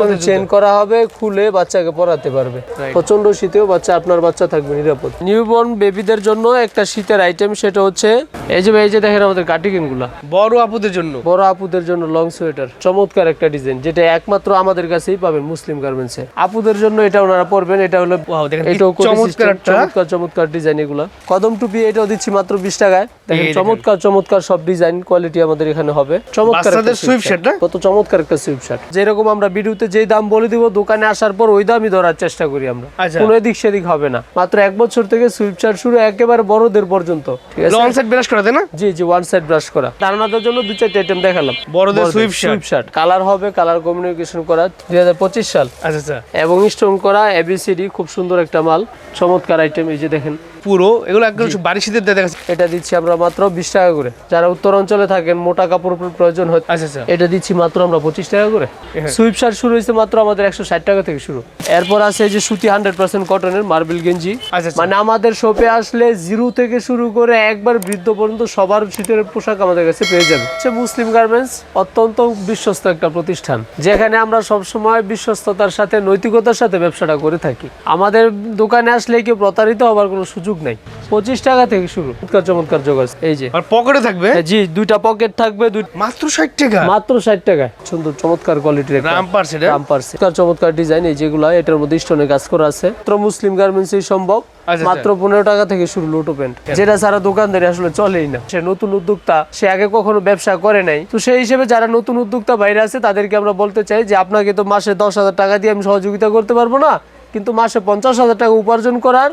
মধ্যে চেন করা হবে খুলে বাচ্চাকে পরাতে পারবে। প্রচণ্ড শীতেও বাচ্চা আপনার বাচ্চা থাকবে নিরাপদ। নিউবর্ন বেবিদের জন্য একটা শীতের আইটেম সেটা হচ্ছে এই যে এই যে দেখেন আমাদের কাটিকেনগুলা। বড় আপুদের জন্য। বড় আপুদের জন্য লং সোয়েটার চমৎকার একটা ডিজাইন যেটা একমাত্র আমাদের কাছেই পাবেন মুসলিম গার্মেন্টসে আপুদের জন্য এটা ওনারা পরবেন এটা হলো এটাও চমৎকার চমৎকার চমৎকার ডিজাইন এগুলা। কদম টুপি এটাও দিচ্ছি মাত্র বিশ টাকায়। দেখেন চমৎকার চমৎকার সব ডিজাইন কোয়ালিটি আমাদের এখানে হবে। চমৎকার? কত চমৎকার একটা সুইপ শার্ট যেরকম আমরা ভিডিওতে যেই দাম বলে দিব দোকানে আসার পর ওই দামই ধরার চেষ্টা করি আমরা। আচ্ছা। কোনো এদিক সেদিক হবে না। মাত্র এক বছর থেকে সুইপ শার্ট শুরু একেবারে বড়দের পর্যন্ত। ঠিক আছে? লং সাইড ব্রাশ করা তাই না? জি জি ওয়ান সাইড ব্রাশ করা। ধারণাদের জন্য দু চারটে আইটেম দেখালাম। বড়দের shirt। সুইপ শার্ট কালার হবে কালার কমিউনিকেশন করা দুই হাজার পঁচিশ সাল। আচ্ছা আচ্ছা। এবং স্টোন করা এবিসিডি খুব সুন্দর একটা মাল। চমৎকার আইটেম এই যে দেখেন। পুরো এগুলো একদম বাড়ি শীতের দেখা যাচ্ছে এটা দিচ্ছি আমরা মাত্র বিশ টাকা করে। যারা উত্তর অঞ্চলে থাকেন মোটা কাপড় প্রয়োজন হয় আচ্ছা আচ্ছা। এটা দিচ্ছি মাত্র আমরা পঁচিশ টাকা করে। হ্যাঁ। সুইপ শার্ট শুরু হয়েছে মাত্র আমাদের একশো ষাট টাকা থেকে শুরু। এরপর আছে যে সুতি হান্ড্রেড পার্সেন্ট কটনের মার্বেল গেঞ্জি। আচ্ছা, আচ্ছা। মানে আমাদের শপে আসলে জিরো থেকে শুরু করে একবার বৃদ্ধ পর্যন্ত সবার শীতের পোশাক আমাদের কাছে পেয়ে যাবে। হচ্ছে মুসলিম গার্মেন্টস অত্যন্ত বিশ্বস্ত একটা প্রতিষ্ঠান। যেখানে আমরা সবসময় বিশ্বস্ততার সাথে নৈতিকতার সাথে ব্যবসাটা করে থাকি। আমাদের দোকানে আসলে কেউ প্রতারিত হবার কোনো সুযোগ নাই। পঁচিশ টাকা থেকে শুরু। চমৎকার চমৎকার যোগাস এই যে। আর পকেটে থাকবে? হ্যাঁ, জি দুইটা পকেট থাকবে মাত্র ষাট টাকা? মাত্র ষাট টাকায় সুন্দর চমৎকার কোয়ালিটির রামপার সেটা? রামপার চমৎকার চমৎকার ডিজাইন এই যেগুলো এটার মধ্যে স্টোনের কাজ করা আছে। মাত্র মুসলিম গার্মেন্টস সম্ভব। আচ্ছা, মাত্র পনেরো টাকা থেকে শুরু লোটো প্যান্ট যেটা সারা দোকানদারি আসলে চলেই না। সে নতুন উদ্যোক্তা সে আগে কখনো ব্যবসা করে নাই। তো সেই হিসেবে যারা নতুন উদ্যোক্তা বাইরে আছে তাদেরকে আমরা বলতে চাই যে আপনাকে তো মাসে দশ হাজার টাকা দিয়ে আমি সহযোগিতা করতে পারব না কিন্তু মাসে পঞ্চাশ হাজার টাকা উপার্জন করার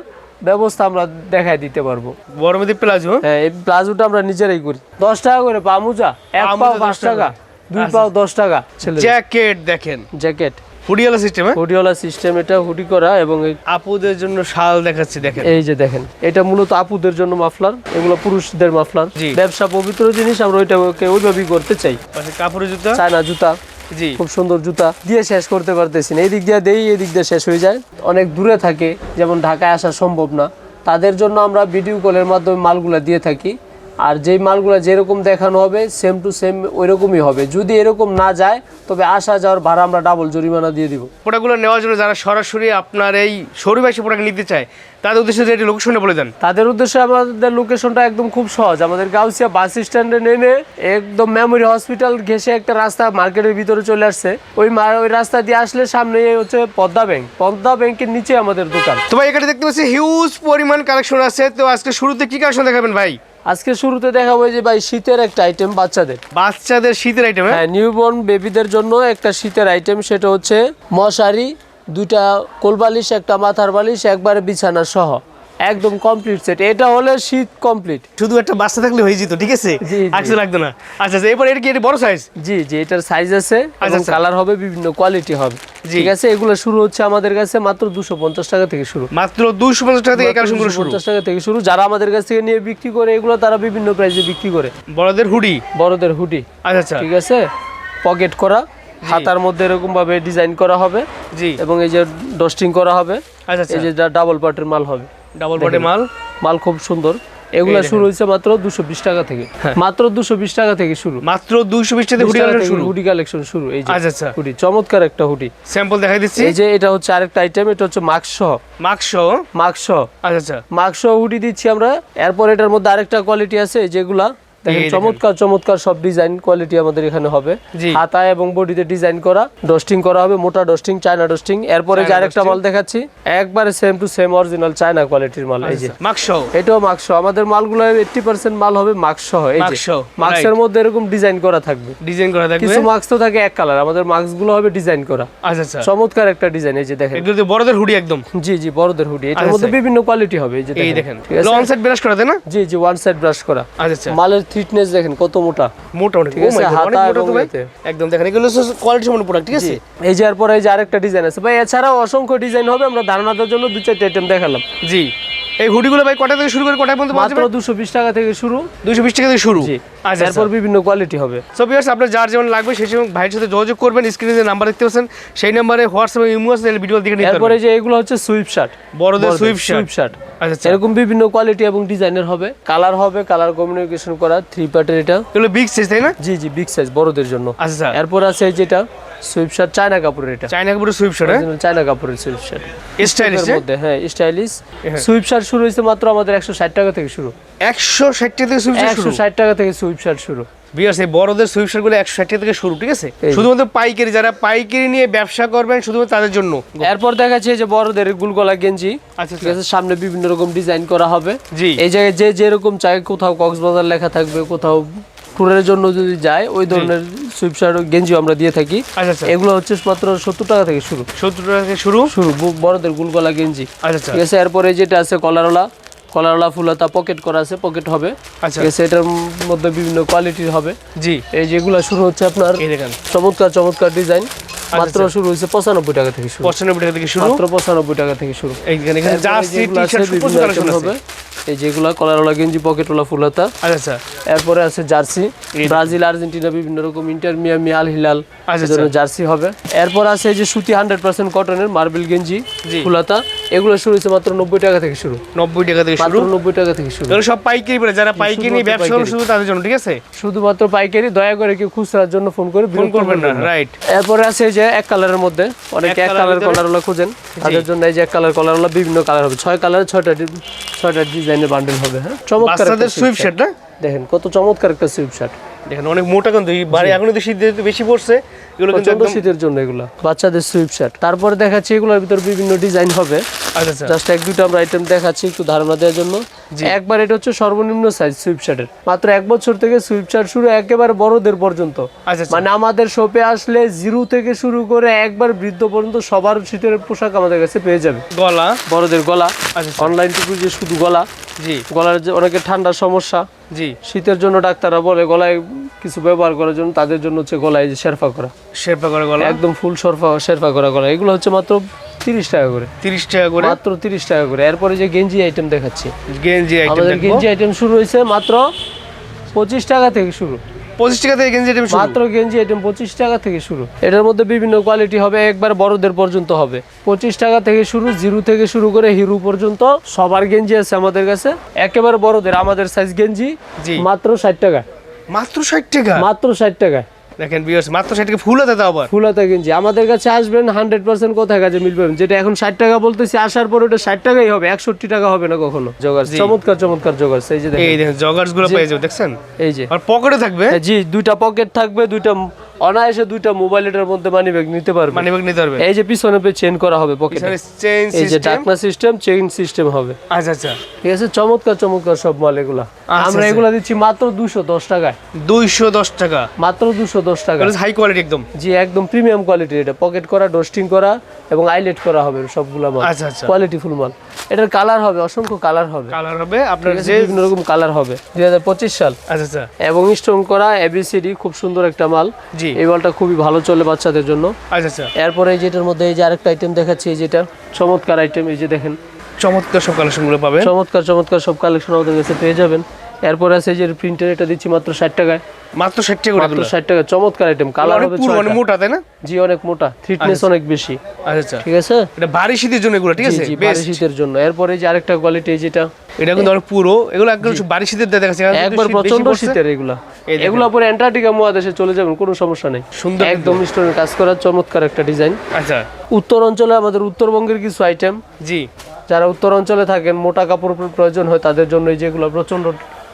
ব্যবস্থা আমরা দেখায় দিতে পারব। বড় প্লাজো? হ্যাঁ এই প্লাজোটা আমরা নিজেরাই করি। দশ টাকা করে পা মোজা এক পাও পাঁচ টাকা। দুই পাও দশ টাকা জ্যাকেট দেখেন। জ্যাকেট। হুডিওয়ালা সিস্টেম হুডিওয়ালা সিস্টেম এটা হুডি করা এবং আপুদের জন্য শাল দেখাচ্ছি দেখেন। এই যে দেখেন এটা মূলত আপুদের জন্য মাফলার এগুলো পুরুষদের মাফলার। ব্যবসা পবিত্র জিনিস আমরা ওইটাকে ওইভাবেই করতে চাই। কাপড়ের জুতা। চায়না জুতা। খুব সুন্দর জুতা দিয়ে শেষ করতে পারতেছি না। এদিক দিয়ে দেই, এদিক দিয়ে শেষ হয়ে যায়। অনেক দূরে থাকে, যেমন ঢাকায় আসা সম্ভব না। তাদের জন্য আমরা ভিডিও কলের মাধ্যমে মালগুলা দিয়ে থাকি। আর যেই মালগুলো যেরকম দেখানো হবে সেম টু সেম ওইরকমই হবে। যদি এরকম না যায় তবে আসা যাওয়ার ভাড়া আমরা ডাবল জরিমানা দিয়ে দিব। প্রোডাক্টগুলো নেওয়ার জন্য যারা সরাসরি আপনার এই শোরুমে এসে প্রোডাক্ট নিতে চায় তাদের উদ্দেশ্যে যে লোকেশনটা বলে দেন। তাদের উদ্দেশ্যে আমাদের লোকেশনটা একদম খুব সহজ। আমাদের গাউসিয়া বাস স্ট্যান্ডে নেমে একদম মেমোরি হসপিটাল ঘেসে একটা রাস্তা মার্কেটের ভিতরে চলে আসছে। ওই ওই রাস্তা দিয়ে আসলে সামনে হচ্ছে পদ্মা ব্যাংক। পদ্মা ব্যাংকের নিচে আমাদের দোকান। তো ভাই এখানে দেখতে পাচ্ছি হিউজ পরিমাণ কালেকশন আছে। তো আজকে শুরুতে কি কালেকশন দেখাবেন ভাই? আজকে শুরুতে দেখাবো যে ভাই শীতের একটা আইটেম বাচ্চাদের। বাচ্চাদের শীতের আইটেম হ্যাঁ? হ্যাঁ নিউবর্ন বেবিদের জন্য একটা শীতের আইটেম সেটা হচ্ছে মশারি দুইটা কোলবালিশ একটা মাথার বালিশ একবারে বিছানা সহ। একদম কমপ্লিট সেট এটা হলে শীত কমপ্লিট শুধু একটা বাচ্চা থাকলে হয়ে যেত ঠিক আছে? জি। লাগতো না। আচ্ছা আচ্ছা এরপর এটা কি এটা বড় সাইজ জি জি এটার সাইজ আছে এবং আচ্ছা। কালার হবে বিভিন্ন কোয়ালিটি হবে। ঠিক আছে? এগুলো শুরু হচ্ছে আমাদের কাছে মাত্র দুশো পঞ্চাশ টাকা থেকে শুরু। মাত্র দুশো পঞ্চাশ টাকা থেকে কালেকশন শুরু। পঞ্চাশ টাকা থেকে শুরু। যারা আমাদের কাছ থেকে নিয়ে বিক্রি করে এগুলো তারা বিভিন্ন প্রাইসে বিক্রি করে। বড়দের হুডি বড়দের হুডি আচ্ছা আচ্ছা। ঠিক আছে? পকেট করা। হাতার মধ্যে এরকম ভাবে ডিজাইন করা হবে। জি। এবং এই যে ডস্টিং করা হবে। আচ্ছা আচ্ছা। এই যে ডাবল পার্টের মাল হবে। ডাবল বডি মাল। মাল খুব সুন্দর। এগুলা শুরু হয়েছে মাত্র দুশো বিশ টাকা থেকে। মাত্র দুশো বিশ টাকা থেকে শুরু। মাত্র দুশো বিশ টাকা হুডি কালেকশন শুরু। হুডি কালেকশন শুরু। এই যে আচ্ছা আচ্ছা। হুডি চমৎকার একটা হুডি। স্যাম্পল দেখাই দিচ্ছি। এই যে এটা হচ্ছে আরেকটা আইটেম এটা হচ্ছে মাক্স মাক্স মাক্স আচ্ছা আচ্ছা। মাক্স হুডি দিচ্ছি আমরা। এরপর এটার মধ্যে আরেকটা কোয়ালিটি আছে যেগুলা দেখেন চমৎকার চমৎকার সব ডিজাইন কোয়ালিটি আমাদের এখানে হবে। হাতা এবং বডিতে ডিজাইন করা ডস্টিং করা হবে মোটা ডস্টিং চায়না ডস্টিং এরপরে যে আরেকটা মাল দেখাচ্ছি একবারে same to same original China কোয়ালিটির মাল এই যে। মাক্স এটাও মাক্স আমাদের মালগুলো এইটটি পার্সেন্ট মাল হবে সহ এই যে। মাক্স, মাক্সের মধ্যে এরকম ডিজাইন করা থাকবে। ডিজাইন করা থাকবে? কিছু মাক্স তো থাকে এক কালার আমাদের মাক্সগুলো হবে ডিজাইন করা। আচ্ছা আচ্ছা। চমৎকার একটা ডিজাইন এই যে দেখেন। এগুলো তো বড়দের হুডি একদম। জি জি বড়দের হুডি এটার আচ্ছা, মধ্যে আচ্ছা। বিভিন্ন কোয়ালিটি হবে এই যে দেখেন। লং সাইড ব্রাশ করা তাই না? জি জি ওয়ান সাইড ব্রাশ করা। আচ্ছা আচ্ছা। মালের থিকনেস দেখেন কত মোটা। মোটা ঠিক Oh আছে, হাতা এবং। একদম দেখেন এগুলো কোয়ালিটি সম্পন্ন প্রোডাক্ট ঠিক আছে? এই যে এরপর এই যে আরেকটা ডিজাইন আছে ভাই এছাড়াও অসংখ্য ডিজাইন হবে আমরা ধারণাটার জন্য দু চারটে আইটেম দেখালাম। জি। এই হুডিগুলো ভাই কটা থেকে শুরু করে কটা পর্যন্ত মাত্র যাবে দুশো বিশ টাকা থেকে শুরু। দুশো বিশ টাকা থেকে শুরু? জি। আচ্ছা এরপর বিভিন্ন কোয়ালিটি হবে। সো ভিউয়ার্স আপনার যার যেমন লাগবে সেই সময় ভাইয়ের সাথে যোগাযোগ করবেন স্ক্রিনে যে নাম্বার দেখতে পাচ্ছেন সেই নাম্বারে হোয়াটসঅ্যাপে ইমো আছে ভিডিও দিকে নিতে এরপরে পারবেন। যে এগুলো হচ্ছে সুইপ শার্ট বড়দের সুইফট শার্ট সুইপ শার্ট আচ্ছা আচ্ছা। এরকম বিভিন্ন কোয়ালিটি এবং ডিজাইনের হবে। কালার হবে কালার কমিউনিকেশন করা থ্রি পার্টের এটা। এগুলো বিগ সাইজ তাই না? জি জি বিগ সাইজ বড়দের জন্য। আচ্ছা এরপর আছে এই যেটা সুইপ শার্ট চায়না কাপড়ের এটা। চাইনা কাপড়ের সুইপ শার্ট হ্যাঁ? চায়না কাপড়ের সুইপ শার্ট। স্টাইলিশ মধ্যে হ্যাঁ স্টাইলিশ হ্যাঁ। সুইপ শার্ট শুরু হয়েছে মাত্র আমাদের একশো ষাট টাকা থেকে শুরু। একশো ষাট টাকা থেকে সুইপ একশো ষাট টাকা থেকে সুইপ শার্ট শুরু। বিয়ার্স এই বড়দের সুইপ একশো ষাট টাকা থেকে শুরু ঠিক আছে? শুধুমাত্র পাইকারি যারা পাইকারি নিয়ে ব্যবসা করবেন শুধুমাত্র তাদের জন্য। এরপর দেখাচ্ছে যে বড়দের গুলগলা গেঞ্জি। আচ্ছা। ঠিক আছে সামনে বিভিন্ন রকম ডিজাইন করা হবে। জি। এই জায়গায় যে যেরকম চাই কোথাও কক্সবাজার লেখা থাকবে কোথাও ট্যুরের জন্য যদি যায় ওই ধরনের সুইপ শার্ট গেঞ্জিও আমরা দিয়ে থাকি। আচ্ছা আচ্ছা। এগুলো হচ্ছে মাত্র সত্তর টাকা থেকে শুরু। সত্তর টাকা থেকে শুরু? শুরু বড়দের গুলগলা গেঞ্জি আচ্ছা ঠিক আছে এরপরে যেটা আছে কলারওয়ালা কলারওয়ালা ফুলাতা পকেট করা আছে পকেট হবে। আচ্ছা। এটার মধ্যে বিভিন্ন কোয়ালিটির হবে। জি। এই যেগুলো শুরু হচ্ছে আপনার চমৎকার চমৎকার ডিজাইন মাত্র। শুরু হয়েছে পঁচানব্বই টাকা থেকে শুরু। পঁচানব্বই টাকা থেকে শুরু? মাত্র পঁচানব্বই টাকা থেকে শুরু। এখানে জার্সি টি শার্ট হবে। এই যেগুলা কলারওয়ালা গেঞ্জি পকেটওয়ালা ফুলাতা আচ্ছা আচ্ছা। এরপরে আছে জার্সি। ব্রাজিল আর্জেন্টিনা বিভিন্ন রকম ইন্টার মিয়ামি আল হিলাল আচ্ছা, ধরনের জার্সি হবে। এরপর আছে এই যে সুতি হান্ড্রেড পার্সেন্ট কটনের মার্বেল গেঞ্জি ফুল ফুলাতা এগুলো শুরু হয়েছে মাত্র নব্বই টাকা থেকে শুরু। নব্বই টাকা থেকে শুরু? নব্বই টাকা থেকে শুরু। এগুলো সব পাইকারি পড়ে যারা পাইকারি ব্যবসা শুধু তাদের জন্য ঠিক আছে? শুধুমাত্র পাইকারি দয়া করে কেউ খুচরার জন্য ফোন করে ফোন করবেন না রাইট এরপরে আছে যে এক কালারের মধ্যে অনেক এক কালার? কলারওয়ালা খুঁজেন। তাদের জন্য এই যে এক কালার কলারওয়ালা বিভিন্ন কালার হবে। ছয় কালারে ছয়টা ছয়টা ডিজাইনের বান্ডেল হবে হ্যাঁ? চমৎকার সুইপ শার্ট না? দেখেন কত চমৎকার একটা সুইপ শার্ট দেখেন অনেক মোটা কিন্তু বাড়ি এখন তো শীত বেশি পড়ছে এগুলো কিন্তু শীতের জন্য এগুলো। বাচ্চাদের সুইপ শার্ট তারপরে দেখাচ্ছি এগুলোর ভিতর বিভিন্ন ডিজাইন হবে। আচ্ছা আচ্ছা। জাস্ট এক দুটো আমরা আইটেম দেখাচ্ছি একটু ধারণা দেওয়ার জন্য। একবার এটা হচ্ছে সর্বনিম্ন সাইজ সুইপ শার্টের মাত্র এক বছর থেকে সুইপ শার্ট শুরু একেবারে বড়দের পর্যন্ত। আচ্ছা মানে আমাদের শপে আসলে জিরো থেকে শুরু করে একবার বৃদ্ধ পর্যন্ত সবার শীতের পোশাক আমাদের কাছে পেয়ে যাবে। গলা। বড়দের গলা। অনলাইন টুকু যে শুধু গলা। জি। গলার যে অনেকের ঠান্ডার সমস্যা জি। শীতের জন্য ডাক্তাররা বলে গলায় কিছু ব্যবহার করার জন্য তাদের জন্য হচ্ছে গলায় যে শেরফা করা। শেরফা করা গলা? একদম ফুল সরফা শেরফা করা গলা। এগুলো হচ্ছে মাত্র তিরিশ টাকা করে। তিরিশ টাকা করে? মাত্র তিরিশ টাকা করে। এরপরে যে গেঞ্জি আইটেম দেখাচ্ছি। গেঞ্জি আইটেম আমাদের গেঞ্জি আইটেম শুরু হয়েছে মাত্র পঁচিশ টাকা থেকে শুরু। পঁচিশ টাকা থেকে গেঞ্জি আইটেম শুরু। মাত্র গেঞ্জি আইটেম পঁচিশ টাকা থেকে শুরু। এটার মধ্যে বিভিন্ন কোয়ালিটি হবে একবার বড়দের পর্যন্ত হবে। পঁচিশ টাকা থেকে শুরু জিরো থেকে শুরু করে হিরো পর্যন্ত সবার গেঞ্জি আছে আমাদের কাছে। একেবারে বড়দের আমাদের সাইজ গেঞ্জি জি। মাত্র ষাট টাকা। মাত্র ষাট টাকা? মাত্র ষাট টাকা। দেখেন ভিউয়ার্স মাত্র ষাট টাকা ফুল হাতে দাও আবার। ফুল হাতে কিনছি আমাদের কাছে আসবেন হান্ড্রেড পার্সেন্ট কোথায় কাছে পাবেন যেটা এখন ষাট টাকা বলতেছি আসার পর ওটা ষাট টাকাই হবে একষট্টি টাকা হবে না কখনো। জগার্স চমৎকার চমৎকার জগার্স এই যে দেখেন, এই দেখেন জগার্সগুলো পেয়ে যাবে দেখছেন? এই যে। আর পকেটে থাকবে? হ্যাঁ, জি দুইটা পকেট থাকবে দুইটা অনায়াসে দুইটা মোবাইল এটার মধ্যে মানি ব্যাগ নিতে পারবে। মানি ব্যাগ নিতে পারবে। এই যে পিছনে পে চেন করা হবে পকেটে চেইন এই যে ডাকনা সিস্টেম চেইন সিস্টেম হবে। আচ্ছা আচ্ছা। ঠিক আছে? চমৎকার চমৎকার সব মাল এগুলা। আমরা আচ্ছা। এগুলা দিচ্ছি মাত্র দুশো দশ টাকায়। দুইশো দশ টাকা। মাত্র দুশো দশ টাকা হাই কোয়ালিটি একদম। জি একদম প্রিমিয়াম কোয়ালিটির এটা। পকেট করা ডোস্টিং করা এবং আইলেট করা হবে সবগুলা মাল। আচ্ছা আচ্ছা। কোয়ালিটি ফুল মাল। এটার কালার হবে অসংখ্য কালার হবে। কালার হবে আপনার যে বিভিন্ন রকম কালার হবে। দুই হাজার পঁচিশ সাল। আচ্ছা আচ্ছা। এবং স্টোন করা এবিসিডি খুব সুন্দর একটা মাল। জি। এই বলটা খুবই ভালো চলে বাচ্চাদের জন্য। আচ্ছা আচ্ছা। এরপরে এই যেটার মধ্যে এই যে আরেকটা আইটেম দেখাচ্ছি এই যেটা চমৎকার আইটেম এই যে দেখেন। চমৎকার সব কালেকশনগুলো পাবেন। চমৎকার চমৎকার সব কালেকশন আমাদের কাছে পেয়ে যাবেন। এরপরে আছে যে প্রিন্টার এটা দিচ্ছি মাত্র ষাট টাকায়। মাত্র ষাট টাকা মাত্র। ষাট টাকা চমৎকার আইটেম কালার হবে পুরো। অনেক মোটা তাই না? জি অনেক মোটা থ্রিটনেস অনেক বেশি। আচ্ছা। আচ্ছা ঠিক আছে? এটা ভারী শীতের জন্য এগুলো ঠিক আছে? জি ভারী শীতের জন্য। এরপরে এই যে আরেকটা কোয়ালিটি যেটা। এটা কিন্তু অনেক পুরো এগুলো একদম বাড়ি শীতের দেখা যাচ্ছে একবার প্রচণ্ড শীতের এগুলা। এগুলা পরে অ্যান্টার্কটিকা মহাদেশে চলে যাবেন কোনো সমস্যা নেই। সুন্দর একদম স্টোনের কাজ করা চমৎকার একটা ডিজাইন আচ্ছা। উত্তর অঞ্চলে আমাদের উত্তরবঙ্গের কিছু আইটেম জি। যারা উত্তর অঞ্চলে থাকেন মোটা কাপড় প্রয়োজন হয় তাদের জন্য এই যেগুলো প্রচণ্ড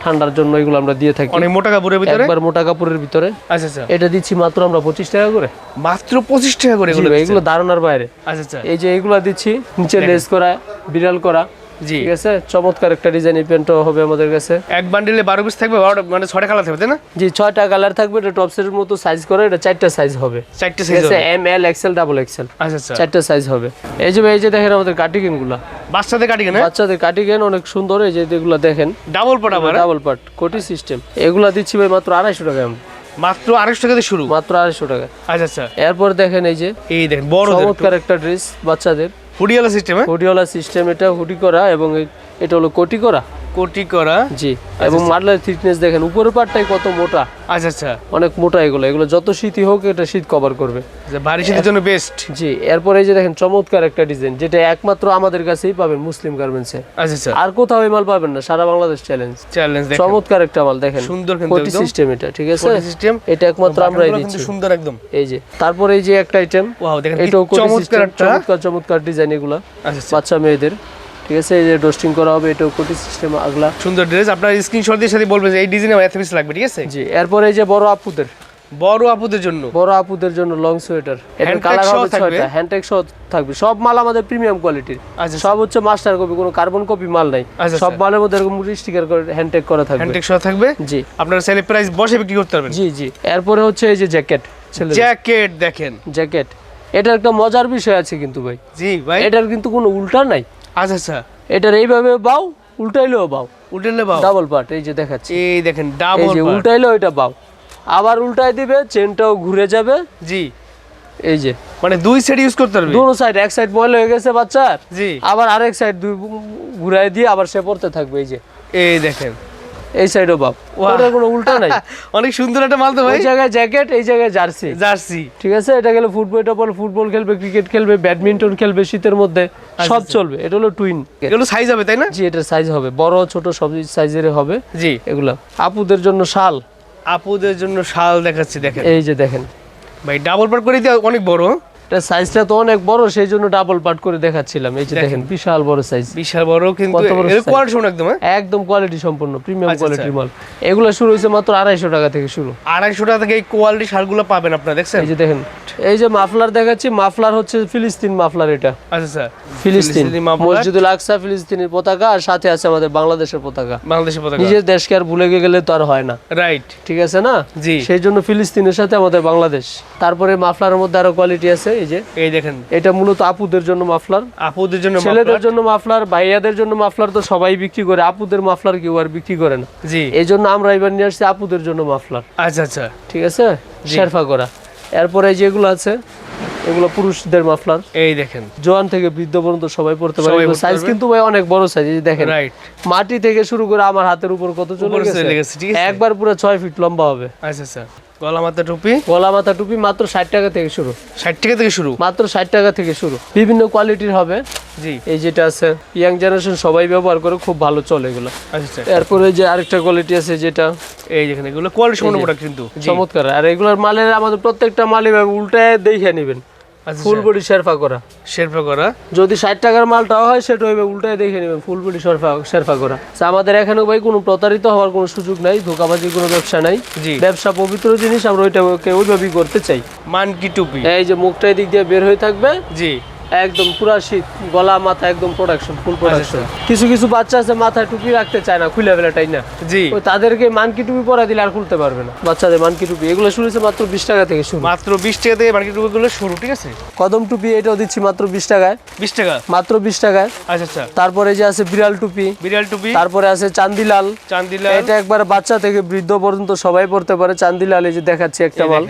ঠান্ডার জন্য এগুলো আমরা দিয়ে থাকি। অনেক মোটা কাপড়ের ভিতরে? একবার মোটা কাপড়ের ভিতরে। আচ্ছা আচ্ছা। এটা দিচ্ছি মাত্র আমরা পঁচিশ টাকা করে। মাত্র পঁচিশ টাকা করে এগুলো এগুলো ধারণার বাইরে। আচ্ছা আচ্ছা। এই যে এগুলো দিচ্ছি নিচে লেস করা বিড়াল করা। ঠিক আছে? চমৎকার একটা প্যান্টও হবে আমাদের কাছে। এক বান্ডিলে বারো পিস থাকবে বারোটা মানে ছটা কালার থাকবে তাই না? জি ছয়টা কালার থাকবে এটা টপসের মতো সাইজ করে এটা চারটা সাইজ হবে। চারটে সাইজ আছে? M L XL double XL আচ্ছা আচ্ছা। চারটা সাইজ হবে। এই যে এই যে দেখেন আমাদের কাটিকেনগুলা। বাচ্চাদের কাটি কেন বাচ্চাদের কাটিকেন অনেক সুন্দর এই যে এগুলো দেখেন। ডাবল পট আবার হ্যাঁ? ডাবল পার্ট কোটি সিস্টেম এগুলা দিচ্ছি ভাই মাত্র আড়াইশো টাকা মাত্র আড়াইশো টাকা দিয়ে শুরু? মাত্র আড়াইশো টাকা। আচ্ছা আচ্ছা। এরপর দেখেন এই যে এই দেখেন বড় চমৎকার একটা ড্রেস বাচ্চাদের। হুডিওয়ালা সিস্টেম হুডিওয়ালা সিস্টেম এটা হুডি করা এবং এটা হলো কোটি করা। কোটি করা। জি এবং মাডলার থিকনেস দেখেন উপরের পাটটাই কত মোটা? আচ্ছা আচ্ছা। অনেক মোটা এগুলো এগুলো যত শীতই হোক এটা শীত কভার করবে। যে ভারী শীতের জন্য বেস্ট জি এরপরে এই যে দেখেন চমৎকার একটা ডিজাইন যেটা একমাত্র আমাদের কাছেই পাবেন মুসলিম গার্মেন্টসে আচ্ছা আচ্ছা। আর কোথাও এই মাল পাবেন না সারা বাংলাদেশ চ্যালেঞ্জ চ্যালেঞ্জ দেখেন। চমৎকার একটা মাল দেখেন সুন্দর কিন্তু কোটি একদম। সিস্টেম এটা ঠিক আছে? সিস্টেম এটা একমাত্র আমরাই দিচ্ছি। সুন্দর একদম। এই যে তারপরে এই যে একটা আইটেম ওয়াও দেখেন কি এটাও চমৎকার চমৎকার চমৎকার ডিজাইন এগুলা আচ্ছা আচ্ছা। বাচ্চা মেয়েদের। ঠিক আছে এই যে ডোস্টিং করা হবে এটাও কোটি সিস্টেম আগলা। সুন্দর ড্রেস আপনার স্ক্রিনশট দিয়ে সাথে বলবেন যে এই ডিজাইনে এত পিস লাগবে ঠিক আছে? জি এরপরে এই যে বড় আপুদের। বড় আপুদের জন্য। বড় আপুদের জন্য লং সোয়েটার এটার কালার হবে থাকবে? ছয়টা হ্যান্ড ট্যাগ সহ থাকবে। সব মাল আমাদের প্রিমিয়াম কোয়ালিটির আচ্ছা সব হচ্ছে মাস্টার কপি কোনো কার্বন কপি মাল নাই। আচ্ছা, সব আচ্ছা। মালের মধ্যে এরকম স্টিকার করে হ্যান্ড ট্যাগ করা থাকবে। হ্যান্ডটেক সহ থাকবে? জি। আপনার সেলে প্রাইস বসে বিক্রি করতে পারবেন। জি জি। এরপরে হচ্ছে এই যে জ্যাকেট জ্যাকেট দেখেন। জ্যাকেট এটার একটা মজার বিষয় আছে কিন্তু ভাই। জি ভাই। এটার কিন্তু কোনো উল্টা নাই। আচ্ছা আচ্ছা। এটার এইভাবে বাও উল্টাইলেও বাও উল্টাইলে বাও ডাবল পার্ট এই যে দেখাচ্ছি। এই দেখেন এই ডাবল যে উল্টাইলেও এটা বাও আবার উল্টাই দিবে চেনটাও ঘুরে যাবে। জি। এই যে। মানে দুই সাইড ইউজ করতে পারবে? দুটো সাইড এক সাইড ময়লা হয়ে গেছে বাচ্চার। জি। আবার আরেক সাইড দুই ঘুরাই দিয়ে আবার সে পড়তে থাকবে এই যে। এই দেখেন। এই সাইডও বাপ। ওটার কোনো উল্টা নাই। অনেক সুন্দর একটা মাল তো ভাই। ওই জায়গায় জ্যাকেট এই জায়গায় জার্সি জার্সি ঠিক আছে? এটা গেলে ফুটবল এটা বল ফুটবল খেলবে ক্রিকেট খেলবে ব্যাডমিন্টন খেলবে শীতের মধ্যে সব চলবে। এটা হলো টুইন এগুলো সাইজ হবে তাই না? জি এটার সাইজ হবে। বড় ছোট সব সাইজের হবে। জি। এগুলা। আপুদের জন্য শাল। আপুদের জন্য শাল দেখাচ্ছি দেখেন। এই যে দেখেন। ভাই ডাবল পার করে দিয়ে অনেক বড়। এটা সাইজটা তো অনেক বড় সেই জন্য ডাবল পার্ট করে দেখাচ্ছিলাম। এই যে দেখেন। বিশাল বড় সাইজ বিশাল বড় কিন্তু এর কোয়ালিটি একদম হ্যাঁ? একদম কোয়ালিটি সম্পূর্ণ প্রিমিয়াম আচ্ছা, কোয়ালিটির মাল। এগুলো শুরু মাত্র আড়াইশো টাকা থেকে শুরু। আড়াইশো টাকা থেকে এই কোয়ালিটি শালগুলো পাবেন আপনারা দেখছেন? এই যে দেখেন এই যে মাফলার দেখাচ্ছি মাফলার হচ্ছে ফিলিস্তিন মাফলার এটা। আচ্ছা স্যার ফিলিস্তিন ফিলিস্তিনি মাফলার। মসজিদুল আকসা ফিলিস্তিনের পতাকা আর সাথে আছে আমাদের বাংলাদেশের পতাকা। বাংলাদেশের পতাকা। নিজের দেশকে আর ভুলে গেলে তো আর হয় না। রাইট ঠিক আছে না? জি। সেই জন্য ফিলিস্তিনের সাথে আমাদের বাংলাদেশ। তারপরে মাফলারের মধ্যে আরও কোয়ালিটি আছে। এই যে। এই দেখেন। এটা মূলত আপুদের জন্য মাফলার। আপুদের জন্য ছেলেদের জন্য মাফলার ভাইয়াদের জন্য মাফলার তো সবাই বিক্রি করে আপুদের মাফলার কেউ আর বিক্রি করে না। জি। এই জন্য আমরা এবার নিয়ে আসছি আপুদের জন্য মাফলার। আচ্ছা আচ্ছা। ঠিক আছে? শেরফা করা। এরপরে যেগুলো আছে এগুলো পুরুষদের মাফলার। এই দেখেন। জোয়ান থেকে বৃদ্ধ পর্যন্ত সবাই পড়তে পারে। সাইজ কিন্তু ভাই অনেক বড় সাইজ এই দেখেন। রাইট মাটি থেকে শুরু করে আমার হাতের উপর কত চলে গেছে। একবার পুরো ছয় ফিট লম্বা হবে। আচ্ছা আচ্ছা। গলা মাথা টুপি? গলা মাথা টুপি মাত্র ষাট টাকা থেকে শুরু। ষাট টাকা থেকে শুরু? মাত্র ষাট টাকা থেকে শুরু। বিভিন্ন কোয়ালিটির হবে। জি। এই যেটা আছে ইয়াং জেনারেশন সবাই ব্যবহার করে খুব ভালো চলে এগুলো। আচ্ছা আচ্ছা। এরপরে যে আরেকটা কোয়ালিটি আছে যেটা এই দেখেন এগুলো কোয়ালিটি সম্পূর্ণ প্রোডাক্ট কিন্তু। চমৎকার। আর এগুলোর মালের আমাদের প্রত্যেকটা মালে উল্টায় দেখে নেবেন। ফুল বডি শেরফা করা। শেরফা করা? যদি ষাট টাকার মালটাও হয় সেটা হইবে উল্টায় দেখে নেবেন ফুল বডি শেরফা শেরফা করা। আমাদের এখানে ভাই কোনো প্রতারিত হওয়ার কোনো সুযোগ নাই ধোকাবাজির কোনো ব্যবসা নাই। জি। ব্যবসা পবিত্র জিনিস আমরা ওইটাকে ওইভাবেই করতে চাই। মানকি টুপি। এই যে মুখটা দিক দিয়ে বের হয়ে থাকবে। জি। একদম পুরা শীত গলা মাথা একদম প্রোডাকশন ফুল প্রোডাকশন। কিছু কিছু বাচ্চা আছে মাথায় টুপি রাখতে চায় না খুলে ফেলাটাই না? জি। ওই তাদেরকে মানকি টুপি পরা দিলে আর খুলতে পারবে না। বাচ্চাদের মানকি টুপি এগুলো শুরু হচ্ছে মাত্র বিশ টাকা থেকে শুরু। মাত্র বিশ টাকা থেকে মার্কেট টুপিগুলো শুরু ঠিক আছে? কদম টুপি এটাও দিচ্ছি মাত্র বিশ টাকায়। বিশ টাকা? মাত্র বিশ টাকায়। আচ্ছা আচ্ছা। তারপরে যে আছে বিড়াল টুপি। বিড়াল টুপি। তারপরে আছে চান্দিলাল। চান্দিলা এটা একবার বাচ্চা থেকে বৃদ্ধ পর্যন্ত সবাই পড়তে পারে। চান্দিলাল এই যে দেখাচ্ছি একটা মাল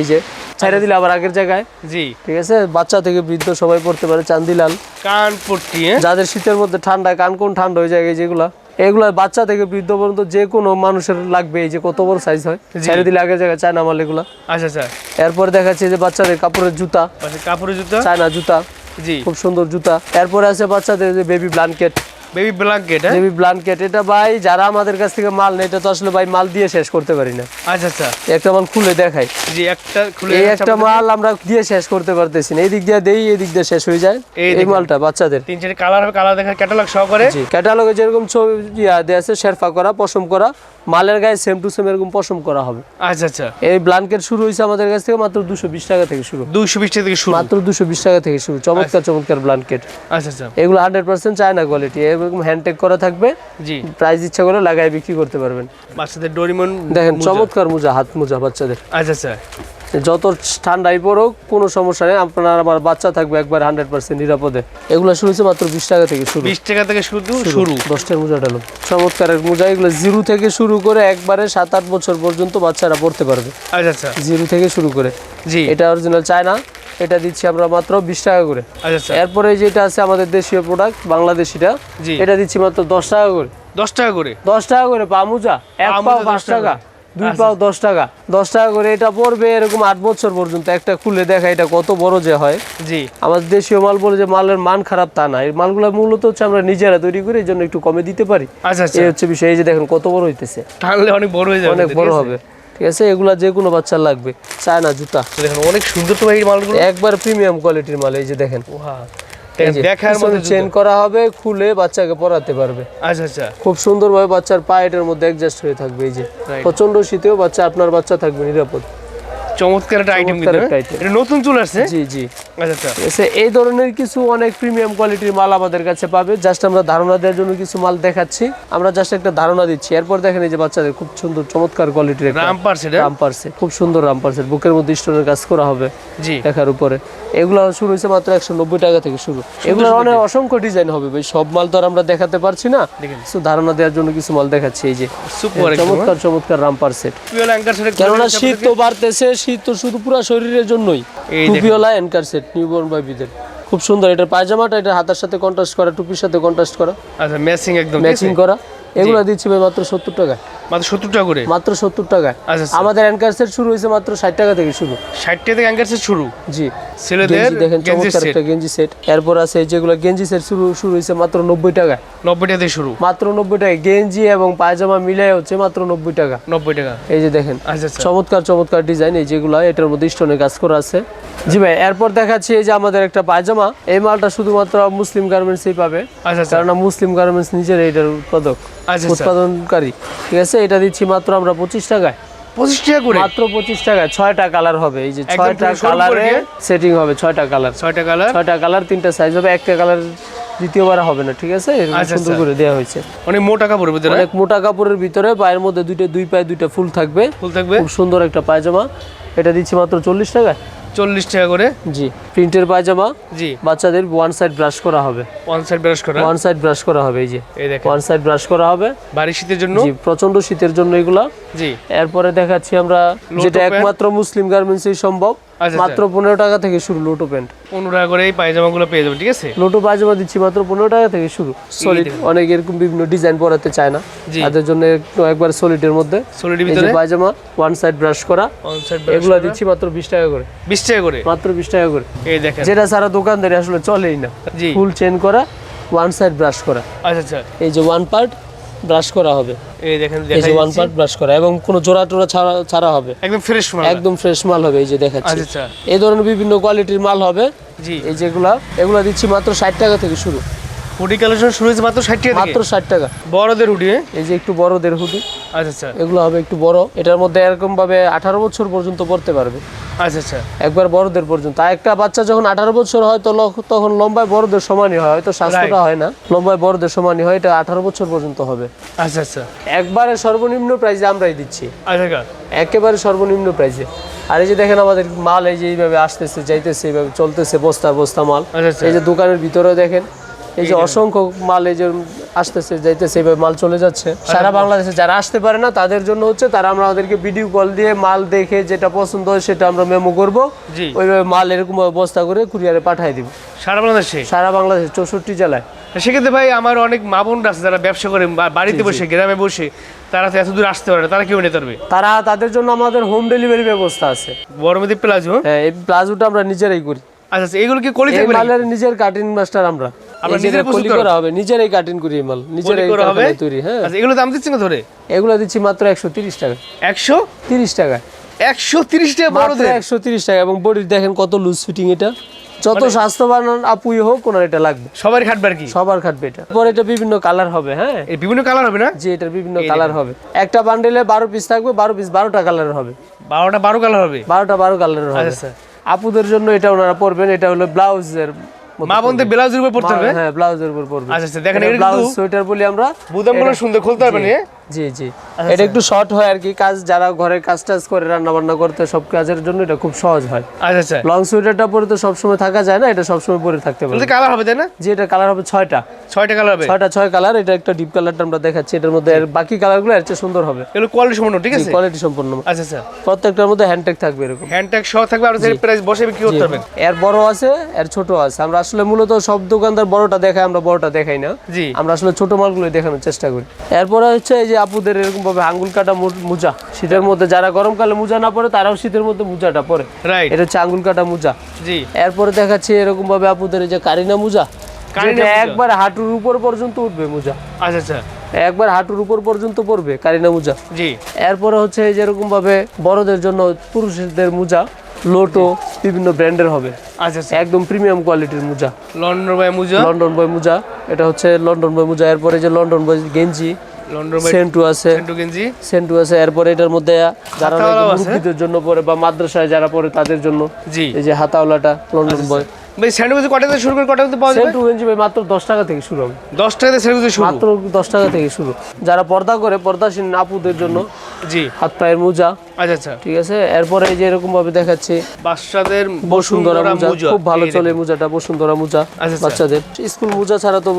এই যে ছেড়ে দিলে আবার আগের জায়গায়? জি। ঠিক আছে? বাচ্চা থেকে বৃদ্ধ সবাই পড়তে পারে চান্দিলাল। কান পট্টি হ্যাঁ? যাদের শীতের মধ্যে ঠান্ডা কান কোন ঠান্ডা হয়ে যায় যেগুলা। এগুলা বাচ্চা থেকে বৃদ্ধ পর্যন্ত যে কোনো মানুষের লাগবে এই যে কত বড় সাইজ হয়। ছেড়ে দিলে আগের জায়গায় চায়না মাল এগুলা। আচ্ছা আচ্ছা। এরপরে দেখাচ্ছে যে বাচ্চাদের কাপড়ের জুতা। পাশে কাপড়ের জুতা? চায়না জুতা। জি। খুব সুন্দর জুতা। এরপরে আছে বাচ্চাদের যে baby blanket baby blanket baby blanket এটা ভাই যারা আমাদের কাছ থেকে মাল নেয় এটা তো আসলে ভাই মাল দিয়ে শেষ করতে পারি না। আচ্ছা আচ্ছা। একটা মাল খুলে দেখাই। জি একটা খুলে এই একটা মাল আমরা দিয়ে শেষ করতে পারতেছি না। এই দিক দিয়ে দেই এই দিক দিয়ে শেষ হয়ে যায়। এই মালটা বাচ্চাদের। তিন চারটি কালার হবে কালার দেখা ক্যাটালগ সহকারে। জি ক্যাটালগে যেরকম ছবি দেয়া আছে শেরফা করা পশম করা মালের গায়ে সেম টু সেম এরকম পশম করা হবে। আচ্ছা আচ্ছা। এই ব্ল্যাঙ্কেট শুরু হয়েছে আমাদের কাছ থেকে মাত্র দুশো বিশ টাকা থেকে শুরু। দুইশো বিশ টাকা থেকে শুরু। মাত্র দুশো বিশ টাকা থেকে শুরু। চমৎকার চমৎকার ব্ল্যাঙ্কেট আচ্ছা আচ্ছা। এগুলো হান্ড্রেড পার্সেন্ট চায়না কোয়ালিটি এরকম হ্যান্ডটেক করা থাকবে। জি। প্রাইস ইচ্ছা করে লাগায় বিক্রি করতে পারবেন। বাচ্চাদের ডোরিমন দেখেন চমৎকার মোজা হাত মোজা বাচ্চাদের। আচ্ছা আচ্ছা। যত ঠান্ডাই পড়ুক কোনো সমস্যা নেই। আপনার আমার বাচ্চা থাকবে একবার হান্ড্রেড পার্সেন্ট নিরাপদে। এগুলো শুরু হচ্ছে মাত্র বিশ টাকা থেকে শুরু। বিশ টাকা থেকে শুধু শুরু। দশটার মোজা ডালো চমৎকারের মোজা। এগুলো জিরো থেকে শুরু করে একবারে সাত আট বছর পর্যন্ত বাচ্চারা পড়তে পারবে। আচ্ছা আচ্ছা। জিরো থেকে শুরু করে। জি। এটা অরিজিনাল চায়না। এটা দিচ্ছি আমরা মাত্র বিশ টাকা করে। আচ্ছা আচ্ছা। এরপরে যেটা আছে আমাদের দেশীয় প্রোডাক্ট বাংলাদেশিটা এটা দিচ্ছি মাত্র দশ টাকা করে। দশ টাকা করে। দশ টাকা করে পা মোজা এক পাও পাঁচ 10 টাকা। টাকা দুই পাও দশ টাকা। দশ টাকা করে এটা পড়বে এরকম আট বছর পর্যন্ত। একটা খুলে দেখা এটা কত বড় যে হয়। জি। আমাদের দেশীয় মাল বলে যে মালের মান খারাপ তা না। এই মালগুলো মূলত হচ্ছে আমরা নিজেরা তৈরি করি এই জন্য একটু কমে দিতে পারি। আচ্ছা আচ্ছা। এই হচ্ছে বিষয়। এই যে দেখেন কত বড় হইতেছে। টানলে অনেক বড় হয়ে যাবে অনেক বড় হবে। ঠিক আছে? এগুলা যে কোনো বাচ্চার লাগবে। চায় না জুতা দেখুন অনেক সুন্দর তো এই মালগুলো। একবার প্রিমিয়াম কোয়ালিটির মাল এই যে দেখেন। যে দেখার মধ্যে চেন করা হবে খুলে বাচ্চাকে পরাতে পারবে। আচ্ছা আচ্ছা। খুব সুন্দরভাবে বাচ্চার মধ্যে অ্যাডজাস্ট হয়ে থাকবে এই যে। প্রচণ্ড শীতেও বাচ্চা আপনার বাচ্চা থাকবে নিরাপদ। চমৎকার একটা আইটেম কিন্তু হ্যাঁ? এটা নতুন চলে আসছে? জি জি। আচ্ছা আচ্ছা। এই ধরনের কিছু অনেক প্রিমিয়াম কোয়ালিটির মাল আমাদের কাছে পাবে। জাস্ট আমরা ধারণা দেওয়ার জন্য কিছু মাল দেখাচ্ছি। আমরা জাস্ট একটা ধারণা দিচ্ছি। এরপর দেখেন এই যে বাচ্চাদের খুব সুন্দর চমৎকার কোয়ালিটির রামপার সেটা রামপার সেট খুব সুন্দর রামপার সেট বুকের মধ্যে স্টোনের কাজ করা হবে জি। দেখার উপরে। এগুলো শুরু হয়েছে মাত্র একশো নব্বই টাকা থেকে শুরু। এগুলোর অনেক অসংখ্য ডিজাইন হবে ভাই। সব মাল তো আর আমরা দেখাতে পারছি না। কিছু ধারণা দেওয়ার জন্য কিছু মাল দেখাচ্ছি। এই যে চমৎকার চমৎকার রামপার সেটা কেননা শীত তো বাড়তেছে শীত তো শুধু পুরো শরীরের জন্যই। টুপিওলা এনকার সেট নিউবর্ন বেবিদের খুব সুন্দর এটা পায়জামাটা এটা হাতের সাথে কন্ট্রাস্ট করা টুপির সাথে কন্ট্রাস্ট করা। আচ্ছা ম্যাচিং একদম ম্যাচিং করা। এগুলো দিচ্ছি ভাই মাত্র সত্তর টাকা মাত্র সত্তর টাকা করে? মাত্র সত্তর টাকায় আচ্ছা আচ্ছা। আমাদের এনকার সেট শুরু হয়েছে মাত্র ষাট টাকা থেকে শুরু। ষাট টাকা থেকে অ্যাঙ্কার সেট শুরু? জি। ছেলেদের দেখেন চমৎকার একটা গেঞ্জি সেট এরপর আছে যেগুলো গেঞ্জি সেট শুরু শুরু হয়েছে মাত্র নব্বই টাকা। নব্বই টাকা থেকে শুরু? মাত্র নব্বই টাকা। গেঞ্জি এবং পায়জামা হচ্ছে মাত্র নব্বই টাকা। নব্বই টাকা। এই যে দেখেন আচ্ছা চমৎকার চমৎকার ডিজাইন এই যেগুলো এটার মধ্যে স্টোনের কাজ করা আছে। জি ভাই এরপর দেখাচ্ছি এই যে আমাদের একটা পায়জামা। এই মালটা শুধুমাত্র মুসলিম গার্মেন্টসই পাবে। কারণ মুসলিম গার্মেন্টস নিজের এটার উৎপাদক উৎপাদনকারী। ঠিক আছে? এটা দিচ্ছি মাত্র আমরা পঁচিশ টাকায়। পঁচিশ টাকা করে? মাত্র পঁচিশ টাকায়। ছয়টা কালার হবে। এই যে ছয়টা কালারে সেটিং হবে ছয়টা কালার। ছয়টা কালার? ছয়টা কালার তিনটা সাইজ হবে। একটা কালার দ্বিতীয়বার হবে না ঠিক আছে? আচ্ছা, সুন্দর আচ্ছা। করে দেওয়া হয়েছে। অনেক মোটা কাপড় ভিতরে? অনেক মোটা কাপড়ের ভিতরে পায়ের মধ্যে দুইটা দুই পায়ে দুইটা ফুল থাকবে। ফুল থাকবে? খুব সুন্দর একটা পায়জামা। এটা দিচ্ছি মাত্র চল্লিশ টাকা চল্লিশ টাকা করে। জি প্রিন্টের পায়জামা জি। বাচ্চাদের ওয়ান সাইড ব্রাশ করা হবে। ওয়ান সাইড ব্রাশ করা? ওয়ান সাইড ব্রাশ করা হবে এই যে। ওয়ান সাইড ব্রাশ করা হবে। বাড়ি শীতের জন্য? জি প্রচণ্ড শীতের জন্য এগুলা। জি। এরপরে দেখাচ্ছি আমরা যেটা একমাত্র মুসলিম গার্মেন্টসই সম্ভব। মাত্র পনেরো টাকা থেকে শুরু লোটো প্যান্ট। পনেরো টাকা করে এই পায়জামাগুলো পেয়ে যাবে ঠিক আছে? লোটো পায়জামা দিচ্ছি মাত্র পনেরো টাকা থেকে শুরু। সলিড অনেক এরকম বিভিন্ন ডিজাইন পরাতে চায় না। তাদের জন্য একটু একবার সলিডের মধ্যে। সলিডের ভিতরে? পায়জামা ওয়ান সাইড ব্রাশ করা। এগুলো দিচ্ছি মাত্র বিশ টাকা করে। বিশ টাকা করে? মাত্র বিশ টাকা করে। এই দেখেন। যেটা সারা দোকানদারি আসলে চলেই না। ফুল চেন করা ওয়ান সাইড ব্রাশ করা। আচ্ছা আচ্ছা। এই যে ওয়ান পার্ট ব্রাশ করা হবে। এই দেখেন এই যে ওয়ান পার্ট ব্রাশ করা এবং কোনো জোড়া টোড়া ছাড়া ছাড়া হবে। একদম ফ্রেশ মাল। একদম ফ্রেশ মাল হবে এই যে দেখাচ্ছি। আচ্ছা আচ্ছা। এই ধরনের বিভিন্ন কোয়ালিটির মাল হবে। জি। এই যেগুলা এগুলা দিচ্ছি মাত্র ষাট টাকা থেকে শুরু। হুডি কালেকশন শুরু হয়েছে মাত্র ষাট টাকা থেকে? মাত্র ষাট টাকা। বড়দের হুডি হ্যাঁ? এই যে একটু বড়দের হুডি আচ্ছা আচ্ছা। এগুলো হবে একটু বড়। এটার মধ্যে এরকম ভাবে আঠারো বছর পর্যন্ত পড়তে পারবে। আচ্ছা আচ্ছা। একবার বড়দের পর্যন্ত। আর একটা বাচ্চা যখন আঠারো বছর হয় তো তখন লম্বায় বড়দের সমানই হয় হয়তো স্বাস্থ্যটা হয় না। লম্বায় বড়দের সমানই হয় এটা আঠারো বছর পর্যন্ত হবে। আচ্ছা আচ্ছা। একবারে সর্বনিম্ন প্রাইসে আমরাই দিচ্ছি। আচ্ছা একেবারে সর্বনিম্ন প্রাইসে আর এই যে দেখেন আমাদের মাল এই যে এইভাবে আসতেছে যাইতেছে এইভাবে চলতেছে বস্তা বস্তা মাল। এই যে দোকানের ভিতরেও দেখেন এই যে অসংখ্য মাল এই যে আসতেছে যাইতেছে এইভাবে মাল চলে যাচ্ছে। সারা বাংলাদেশে যারা আসতে পারে না তাদের জন্য হচ্ছে তারা আমরা আমাদেরকে ভিডিও কল দিয়ে মাল দেখে যেটা পছন্দ হয় সেটা আমরা মেমো করব। ওইভাবে মাল এরকম বস্তা করে কুরিয়ারে পাঠিয়ে দিব। সারা বাংলাদেশে? সারা বাংলাদেশ চৌষট্টি জেলায়। সেক্ষেত্রে ভাই আমার অনেক মা বোনরা আছে যারা ব্যবসা করে বা- বাড়িতে বসে গ্রামে বসে তারা তো এত দূর আসতে পারে না তারা কেউ নিতে পারবে? তারা তাদের জন্য আমাদের হোম ডেলিভারি ব্যবস্থা আছে। বড়মেদি প্লাজো? হ্যাঁ এই প্লাজোটা আমরা নিজেরাই করি। আচ্ছা আচ্ছা এগুলো কি কলি এই থাকবে মালের নিজের কাটিং মাস্টার আমরা। আপনারা এই যে এটা প্রস্তুত কলি করেন? করা হবে নিজেরাই কাটিং করি মাল নিজেরাই করা হবে। তৈরি হ্যাঁ। আচ্ছা এগুলো দাম দিচ্ছেন ধরে এগুলো দিচ্ছি মাত্র একশো তিরিশ টাকা। একশো? তিরিশ টাকা। একশো তিরিশ টাকা বড়দের? একশো তিরিশ টাকা এবং বডির দেখেন কত লুজ ফিটিং এটা। যত মানে- স্বাস্থ্যবান আপুই হোক ওনার এটা লাগবে। সবার খাটবে আর কি? সবার খাটবে এটা। পর এটা বিভিন্ন কালার হবে হ্যাঁ। বিভিন্ন কালার হবে না? এটার বিভিন্ন কালার হবে। একটা বান্ডেলে বারো পিস থাকবে বারো পিস বারোটা কালারের হবে। বারোটা বারো কালার হবে? বারোটা বারো কালারের হবে। আচ্ছা। আপুদের জন্য এটা ওনারা পরবেন এটা হলো ব্লাউজের মা বোনদের ব্লাউজের উপর পড়তে হবে? হ্যাঁ ব্লাউজের উপর পড়বে আচ্ছা আচ্ছা দেখেন এটা ব্লাউজ সোয়েটার বলি আমরা বুদামগুলো সুন্দর খুলতে পারবেন হ্যাঁ জি জি। এটা একটু শর্ট হয় আর কি কাজ যারা ঘরে কাজ টাজ করে রান্না বান্না করতে সব কাজের জন্য এটা খুব সহজ হয়। আচ্ছা আচ্ছা। লং সোয়েটারটা পরে তো সবসময় থাকা যায় না এটা সবসময় পরে থাকতে পারে কালার হবে তাই না? জি এটা কালার হবে ছয়টা। ছয়টা কালার হবে? ছয়টা ছয় কালার এটা একটা ডিপ কালারটা আমরা দেখাচ্ছি এটার মধ্যে এর বাকি কালারগুলো এর চেয়ে সুন্দর হবে। এগুলো কোয়ালিটি সম্পূর্ণ ঠিক আছে? কোয়ালিটি সম্পূর্ণ আচ্ছা আচ্ছা। প্রত্যেকটার মধ্যে হ্যান্ডটেক থাকবে এরকম। হ্যান্ড ট্যাগ সহ থাকবে আর প্রাইস বসে বিক্রি করতে পারবেন। এর বড় আছে এর ছোট আছে। আমরা আসলে মূলত সব দোকানদার বড়টা দেখাই আমরা বড়টা দেখাই না। জি। আমরা আসলে ছোট মালগুলো দেখানোর চেষ্টা করি। এরপরে হচ্ছে এই যে আপুদের এরকম ভাবে আঙ্গুল কাটা মোজা। শীতের মধ্যে যারা গরমকালে মোজা না পরে তারাও শীতের মধ্যে মোজাটা পরে। রাইট এটা হচ্ছে আঙ্গুল কাটা মোজা। জি। এরপরে দেখাচ্ছি এরকম ভাবে আপুদের এই যে কারিনা মোজা। একবার হাঁটুর উপর পর্যন্ত উঠবে মোজা। আচ্ছা আচ্ছা। একবার হাঁটুর উপর পর্যন্ত পড়বে কারিনা মোজা। জি। এরপরে হচ্ছে যেরকম ভাবে বড়দের জন্য পুরুষদের মোজা লোটো বিভিন্ন ব্র্যান্ডের হবে। আচ্ছা আচ্ছা। একদম প্রিমিয়াম কোয়ালিটির মোজা। লন্ডন বাই মুজা। লন্ডন বয় মোজা এটা হচ্ছে লন্ডন বয় মোজা। এরপরে যে লন্ডন বয় গেঞ্জি সেন্টু আছে। সেন্টু গেঞ্জি। সেন্টু আছে। এরপরে এটার মধ্যে যারা? মুরব্বিদের জন্য পরে বা মাদ্রাসায় যারা পড়ে তাদের জন্য জি। এই যে হাতাওয়ালাটা লন্ডন বয় ভাই স্যান্ডু কটা থেকে শুরু করে কটা পাওয়া যাবে? গেঞ্জি ভাই মাত্র দশ টাকা থেকে শুরু হবে। দশ টাকা থেকে স্যান্ডু গেঞ্জি শুরু। মাত্র দশ টাকা থেকে শুরু। যারা পর্দা করে পর্দাসীন আপুদের জন্য জি। হাত পায়ের মোজা আচ্ছা আচ্ছা। ঠিক আছে? এরপরে এই যে এরকম ভাবে দেখাচ্ছি বাচ্চাদের বসুন্ধরা মোজা খুব ভালো চলে মোজাটা বসুন্ধরা মোজা আচ্ছা। বাচ্চাদের। স্কুল মোজা ছাড়া তো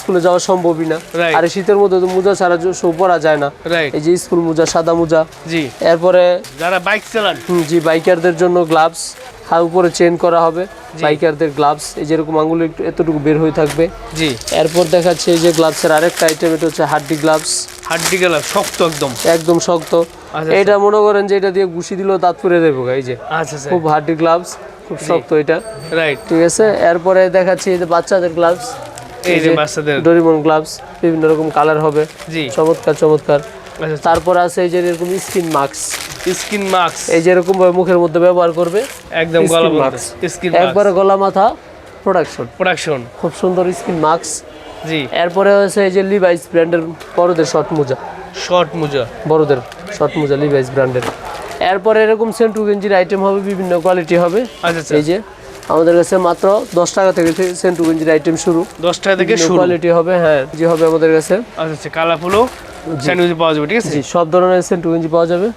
স্কুলে যাওয়া সম্ভবই না। আর শীতের মধ্যে তো মোজা ছাড়া শো পরা যায় না। এই যে স্কুল মোজা সাদা মোজা। জি। এরপরে যারা বাইক চালান। জি বাইকারদের জন্য গ্লাভস হাত উপরে চেন করা হবে বাইকারদের গ্লাভস এই যেরকম আঙ্গুল একটু এতটুকু বের হয়ে থাকবে। জি। এরপর দেখাচ্ছে এই যে গ্লাভসের আরেকটা আইটেম এটা হচ্ছে হাড্ডি গ্লাভস হাড্ডি গেলাম শক্ত একদম। একদম শক্ত। আচ্ছা, এটা মনে করেন যে এটা দিয়ে ঘুষি দিলেও দাঁত পুড়ে দেবো এই যে। আচ্ছা আচ্ছা। খুব হাড্ডি গ্লাভস খুব শক্ত এটা। রাইট ঠিক আছে? এরপরে দেখাচ্ছি এই যে বাচ্চাদের গ্লাভস এই যে বাচ্চাদের। ডোরিমন গ্লাভস বিভিন্ন রকম কালার হবে। জি। চমৎকার চমৎকার। আচ্ছা তারপর আছে এই যে এরকম স্কিন মাস্ক স্কিন মাস্ক এই যে এরকম ভাবে মুখের মধ্যে ব্যবহার করবে। একদম গলা mask। স্কিন একবারে গলা মাথা প্রোডাকশন প্রোডাকশন খুব সুন্দর স্কিন মাস্ক জি। এরপরে হচ্ছে এই যে লিভাইস ব্র্যান্ডের বড়দের শর্ট মোজা। শর্ট মুজা। বড়দের শর্ট মোজা লিভাইস ব্র্যান্ডের এরপরে এরকম সেন্টু গেঞ্জির আইটেম হবে বিভিন্ন কোয়ালিটি হবে। আচ্ছা আচ্ছা। এই যে আমাদের কাছে মাত্র দশ টাকা থেকে সেন্টু গেঞ্জির আইটেম শুরু। দশ টাকা থেকে শুরু। কোয়ালিটি হবে হ্যাঁ যে হবে আমাদের কাছে। আচ্ছা আচ্ছা কালারফুলও স্যান্ডউইচ পাওয়া যাবে ঠিক আছে? সব ধরনের স্যান্ডউইচ পাওয়া যাবে।